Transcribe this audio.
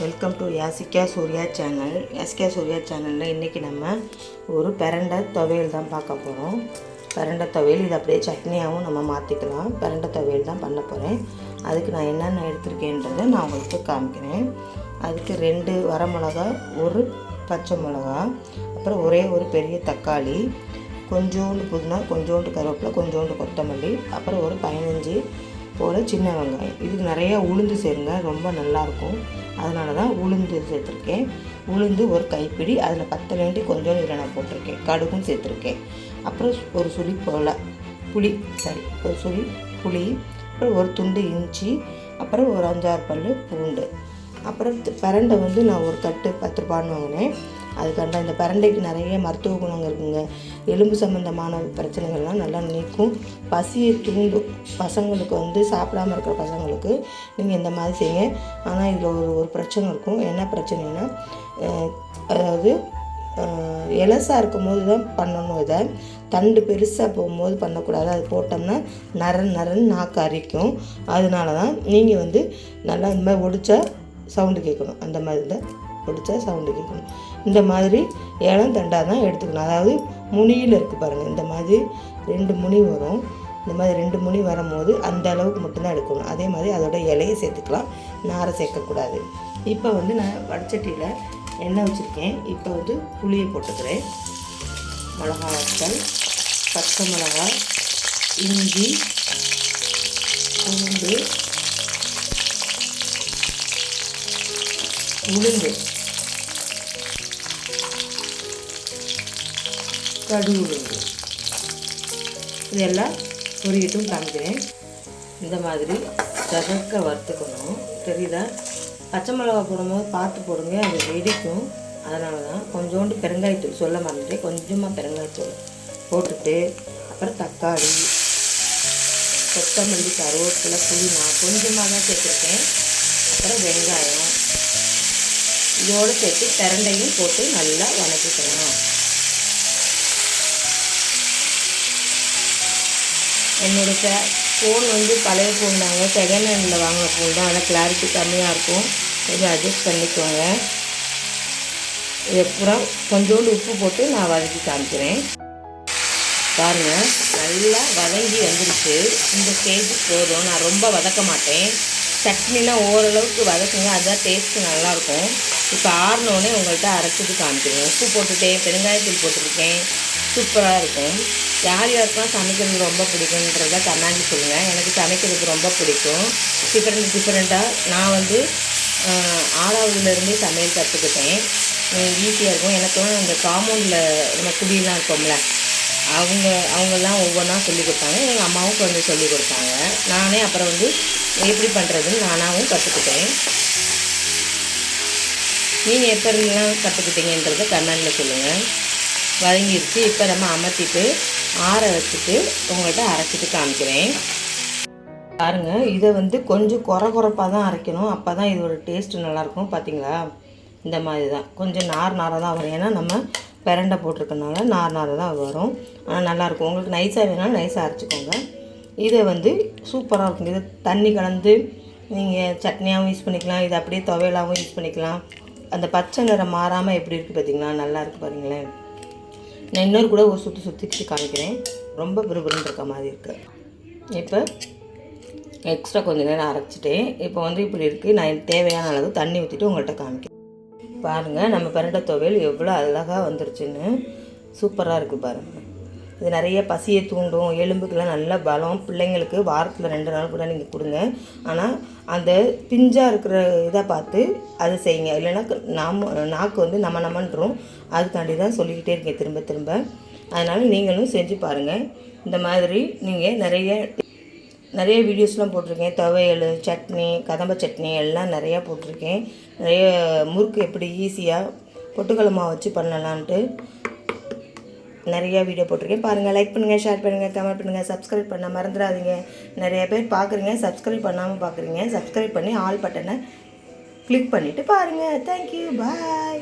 Welcome to Yasika Surya channel Yasika Surya சேனலில் இன்றைக்கி நம்ம ஒரு பிரண்டை துவையல் தான் பார்க்க போகிறோம் பிரண்டை துவையல் இது அப்படியே சட்னியாகவும் நம்ம மாற்றிக்கலாம் பிரண்டை துவையல் தான் பண்ண போகிறேன் அதுக்கு நான் என்னென்ன எடுத்திருக்கேன்றதை நான் உங்களுக்கு காமிக்கிறேன். அதுக்கு ரெண்டு வரமிளகா ஒரு பச்சை மிளகா அப்புறம் ஒரே ஒரு பெரிய தக்காளி கொஞ்சோண்டு புதினா கொஞ்சோண்டு கருவேப்பிலை கொஞ்சோண்டு கொத்தமல்லி அப்புறம் ஒரு பதினஞ்சு போல் சின்ன வெங்காயம். இதுக்கு நிறையா உளுந்து சேருங்க ரொம்ப நல்லாயிருக்கும் அதனால தான் உளுந்து சேர்த்துருக்கேன். உளுந்து ஒரு கைப்பிடி அதில் பத்து வேண்டி இதில் நான் போட்டிருக்கேன். கடுகும் சேர்த்துருக்கேன். அப்புறம் ஒரு சுழி போல் புளி சரி ஒரு சுழி புளி அப்புறம் ஒரு துண்டு இஞ்சி அப்புறம் ஒரு அஞ்சாறு பல் பூண்டு. அப்புறம் பரண்டை பிரண்டை வந்து நான் ஒரு தட்டு பத்து ரூபான்னு வாங்கினேன். அதுக்காண்ட இந்த பிரண்டைக்கு நிறைய மருத்துவ குணங்கள் இருக்குங்க. எலும்பு சம்மந்தமான பிரச்சனைகள்லாம் நல்லா நீக்கும். பசியை தூண்டும் பசங்களுக்கு வந்து சாப்பிடாம இருக்கிற பசங்களுக்கு நீங்கள் இந்த மாதிரி செய்யுங்க. ஆனால் இதில் ஒரு ஒரு பிரச்சனை இருக்கும். என்ன பிரச்சனைனா அதாவது எலசாக இருக்கும்போது தான் பண்ணணும் இதை. தண்டு பெருசாக போகும்போது பண்ணக்கூடாது. அது போட்டோம்னா நரன் நரன் நாக்கு அரிக்கும். அதனால தான் நீங்கள் வந்து நல்லா இந்த மாதிரி ஒடிச்சா சவுண்டு கேட்கணும். அந்த மாதிரி தான். பிடிச்சா சவுண்டு கேட்கணும் இந்த மாதிரி ஏலம் தண்டாக தான் எடுத்துக்கணும். அதாவது முனியில் இருக்குது பாருங்கள் இந்த மாதிரி ரெண்டு முனி வரும். இந்த மாதிரி ரெண்டு முனி வரும்போது அந்த அளவுக்கு மட்டும்தான் எடுக்கணும். அதே மாதிரி அதோட இலையை சேர்த்துக்கலாம். நாரை சேர்க்கக்கூடாது. இப்போ வந்து நான் வடச்சட்டியில் எண்ணெய் வச்சுருக்கேன். இப்போ வந்து புளியை போட்டுக்கிறேன். மிளகா வத்தல் பச்சை மிளகாய் இஞ்சி பூண்டு உளுந்து. கடு உளுந்து. இதெல்லாம் பொரியட்டும் காமிக்கிறேன். இந்த மாதிரி சதக்க வறுத்துக்கணும். தெரியுதா? பச்சை மிளகா போடும்போது பார்த்து போடுங்க அது வெடிக்கும். அதனால தான் கொஞ்சோண்டு பெருங்காயத்தூள் சொல்ல மறந்துட்டேன். கொஞ்சமாக பெருங்காயத்தூள் போட்டுட்டு அப்புறம் தக்காளி கொத்தமல்லி கருவேப்பிலை புதினா கொஞ்சமாக தான் சேர்த்துருக்கேன். அப்புறம் வெங்காயம் இதோடு சேர்த்து பிரண்டையும் போட்டு நல்லா வதக்கிக்கணும் என்னோட ஃபோன் வந்து பழைய ஃபோன் தாங்க. செகண்ட் ஹேண்டில் வாங்கின ஃபோன் தான். ஆனால் கிளாரிட்டி கம்மியாக இருக்கும். கொஞ்சம் அட்ஜஸ்ட் பண்ணிக்கோங்க. இது பூரா கொஞ்சோண்டு உப்பு போட்டு நான் வதக்கி காமிக்கிறேன். பாருங்கள் நல்லா வதங்கி வந்துருச்சு. இந்த ஸ்டேஜுக்கு போதும். நான் ரொம்ப வதக்க மாட்டேன். சட்னிலாம் ஓரளவுக்கு வதக்குங்க. அதுதான் டேஸ்ட்டு நல்லாயிருக்கும் இப்போ ஆறினோடனே உங்கள்கிட்ட அரைச்சிட்டு காமிக்கிறேன். உப்பு போட்டுட்டேன் பெருங்காயத்தூள் போட்டிருக்கேன். சூப்பராக இருக்கும். யார் யாருக்கெலாம் சமைக்கிறது ரொம்ப பிடிக்குன்றத கண்ணாண்டி சொல்லுங்கள் எனக்கு சமைக்கிறது ரொம்ப பிடிக்கும். டிஃப்ரெண்ட் டிஃப்ரெண்ட்டாக நான் வந்து ஆறாவதுலேருந்தே சமையல் கற்றுக்கிட்டேன் ஈஸியாக இருக்கும். எனக்கும் அந்த காம்பவுண்டில் நம்ம குடியெலாம் இருக்கோம்ல அவங்க அவங்கெல்லாம் ஒவ்வொன்றா சொல்லி கொடுத்தாங்க. எங்கள் அம்மாவும் கொஞ்சம் சொல்லி கொடுத்தாங்க. நானே அப்புறம் வந்து எப்படி பண்ணுறதுன்னு நானாகவும் கற்றுக்கிட்டேன் நீங்கள் எப்போ கற்றுக்கிட்டீங்கன்றதை கமெண்டில் சொல்லுங்கள் வதங்கிடுச்சு இப்போ நம்ம அமர்த்திட்டு ஆற வச்சுட்டு உங்கள்கிட்ட அரைச்சிட்டு காமிக்கிறேன். பாருங்க இதை வந்து கொஞ்சம் குறை குறைப்பாக தான் அரைக்கணும். அப்போ தான் இதோட டேஸ்ட்டு நல்லாயிருக்கும் பார்த்தீங்களா இந்த மாதிரி தான். கொஞ்சம் நார் நாராக தான் வரும். ஏன்னா நம்ம பிரண்டை போட்டிருக்கனால நார் நாராக தான் வரும். ஆனால் நல்லாயிருக்கும் உங்களுக்கு நைஸாக வேணாலும் நைஸாக அரைச்சிக்கோங்க. இதை வந்து சூப்பராக இருக்கும். இது தண்ணி கலந்து நீங்கள் சட்னியாகவும் யூஸ் பண்ணிக்கலாம். இதை அப்படியே துவையலாகவும் யூஸ் பண்ணிக்கலாம். அந்த பச்சை நிறம் மாறாமல் எப்படி இருக்குது பார்த்தீங்களா நல்லா இருக்குது பாருங்களேன். நான் இன்னொரு கூட ஒரு சுற்றி சுற்றிக்கிட்டு காமிக்கிறேன். ரொம்ப பிறுபிறுன்னு இருக்க மாதிரி இருக்குது இப்போ எக்ஸ்ட்ரா கொஞ்ச நேரம் அரைச்சிட்டேன். இப்போ வந்து இப்படி இருக்குது நான் எனக்கு தேவையான அளவு தண்ணி ஊற்றிட்டு உங்கள்கிட்ட காமிக்கிறேன். பாருங்கள் நம்ம பரண்டை துவையல் எவ்வளோ அழகாக வந்துருச்சுன்னு. சூப்பராக இருக்குது பாருங்கள் இது நிறைய பசியை தூண்டும் எலும்புக்கெல்லாம் நல்ல பலம் பிள்ளைங்களுக்கு வாரத்தில் ரெண்டு நாள் கூட நீங்கள் கொடுங்க. ஆனால் அந்த பிஞ்சாக இருக்கிற இதை பார்த்து அதை செய்யுங்க. இல்லைன்னா நாம் நாக்கு வந்து நம்ம நம்மன்றோம். அதுக்காண்டி தான் சொல்லிக்கிட்டே இருக்கேன் திரும்ப திரும்ப. அதனால் நீங்களும் செஞ்சு பாருங்கள் இந்த மாதிரி நீங்கள் நிறைய நிறைய வீடியோஸ்லாம் போட்டிருக்கேன். துவையல் சட்னி கதம்ப சட்னி எல்லாம் நிறையா போட்டிருக்கேன். நிறைய முறுக்கு எப்படி ஈஸியாக பொட்டுக்கடலை மாவு வச்சு பண்ணலான்ட்டு நிறையா வீடியோ போட்டிருக்கேன். பாருங்கள் லைக் பண்ணுங்கள் ஷேர் பண்ணுங்கள் கமெண்ட் பண்ணுங்கள் சப்ஸ்கிரைப் பண்ண மறந்துடாதீங்க. நிறைய பேர் பார்க்குறீங்க சப்ஸ்கிரைப் பண்ணாமல் பார்க்குறீங்க சப்ஸ்கிரைப் பண்ணி ஆல் பட்டனை கிளிக் பண்ணிவிட்டு பாருங்கள் தேங்க்யூ பாய்